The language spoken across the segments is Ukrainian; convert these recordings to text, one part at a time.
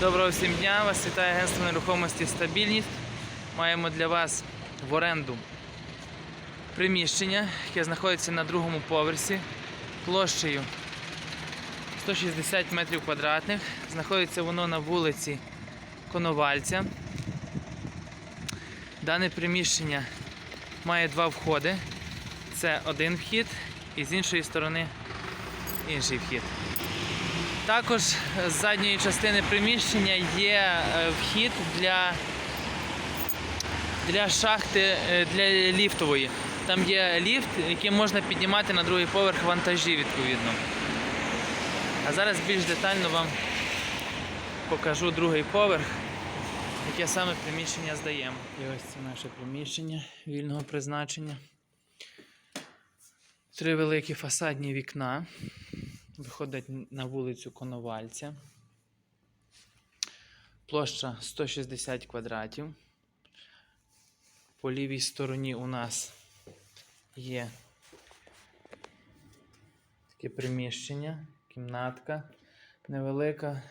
Доброго всім дня! Вас вітає агентство нерухомості Стабільність. Маємо для вас в оренду приміщення, яке знаходиться на другому поверсі площею 160 метрів квадратних. Знаходиться воно на вулиці Коновальця. Дане приміщення має два входи. Це один вхід і з іншої сторони інший вхід. Також з задньої частини приміщення є е, вхід для, для шахти е, для ліфтової. Там є ліфт, яким можна піднімати на другий поверх вантажі відповідно. А зараз більш детально вам покажу другий поверх, яке саме приміщення здаємо. І ось це наше приміщення вільного призначення. Три великі фасадні вікна виходить на вулицю Коновальця. Площа 160 квадратів. По лівій стороні у нас є таке приміщення, кімнатка невелика.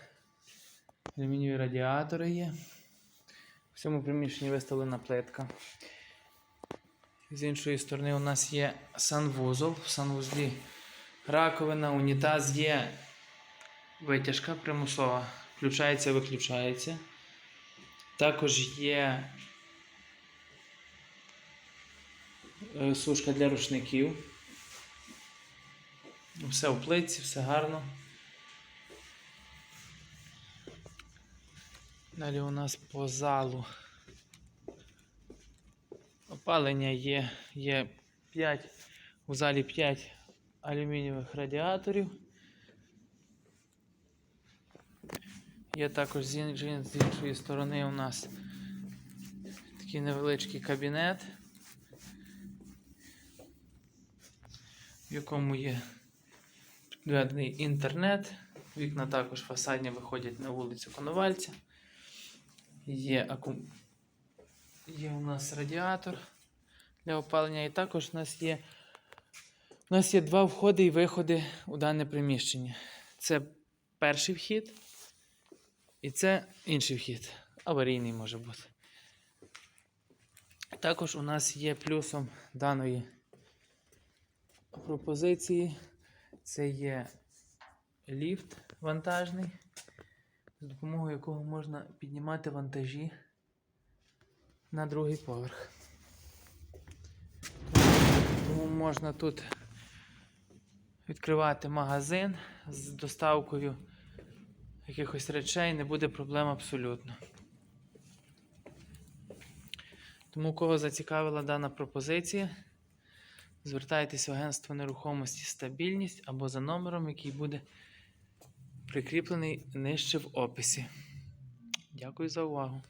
Алюмінієві радіатори є. В цьому приміщенні виставлена плитка. З іншої сторони у нас є санвузол. В санвузлі раковина, унітаз є витяжка примусова. Включається, виключається. Також є е, сушка для рушників. Все в плитці, все гарно. Далі у нас по залу опалення є, є 5, у залі 5 алюмінієвих радіаторів. Є також з ін- з іншої сторони у нас такий невеличкий кабінет, в якому є підведений інтернет. Вікна також фасадні виходять на вулицю Коновальця. Є, акум... є у нас радіатор для опалення, і також у нас є у нас є два входи і виходи у дане приміщення. Це перший вхід, і це інший вхід. Аварійний може бути. Також у нас є плюсом даної пропозиції. Це є ліфт вантажний, з допомогою якого можна піднімати вантажі на другий поверх. Тому можна тут відкривати магазин з доставкою якихось речей, не буде проблем абсолютно. Тому кого зацікавила дана пропозиція, звертайтесь в агентство нерухомості стабільність або за номером, який буде прикріплений нижче в описі. Дякую за увагу.